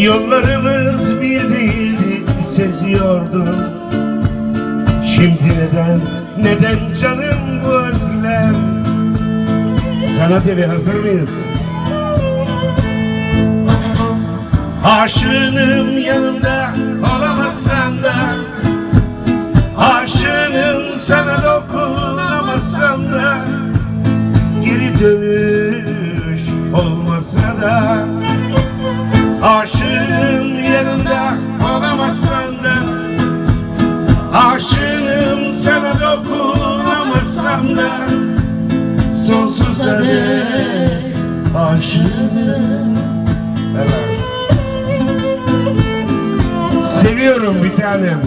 Yollarımız bir değildi seziyordum Şimdi neden, neden canım bu özlem? Sanat evi hazır mıyız? Aşığınım yanımda olamazsan da. Aşığınım sana dokunamazsam da. Geri dönüş Aşığınım yanında olamazsan da Aşığınım sana dokunamazsam da Sonsuza dek aşığım. Evet. Seviyorum bir tanem.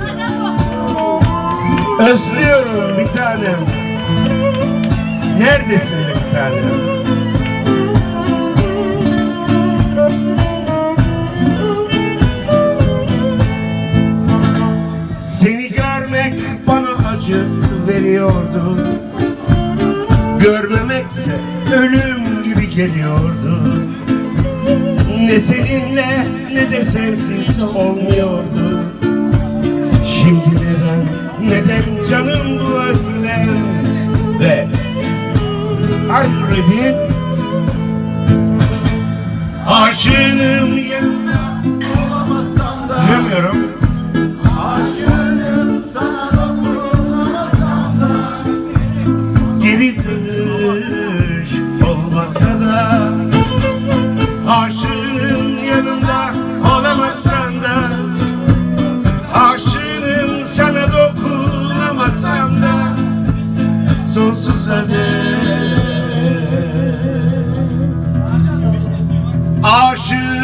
Özlüyorum bir tanem. Neredesin bir tanem acı veriyordu. Görmemekse ölüm gibi geliyordu. Ne seninle ne de sensiz olmuyordu. Şimdi neden, neden canım bu özlem Ve Alfred'in Aşığım yanında sonsuza dek Aşık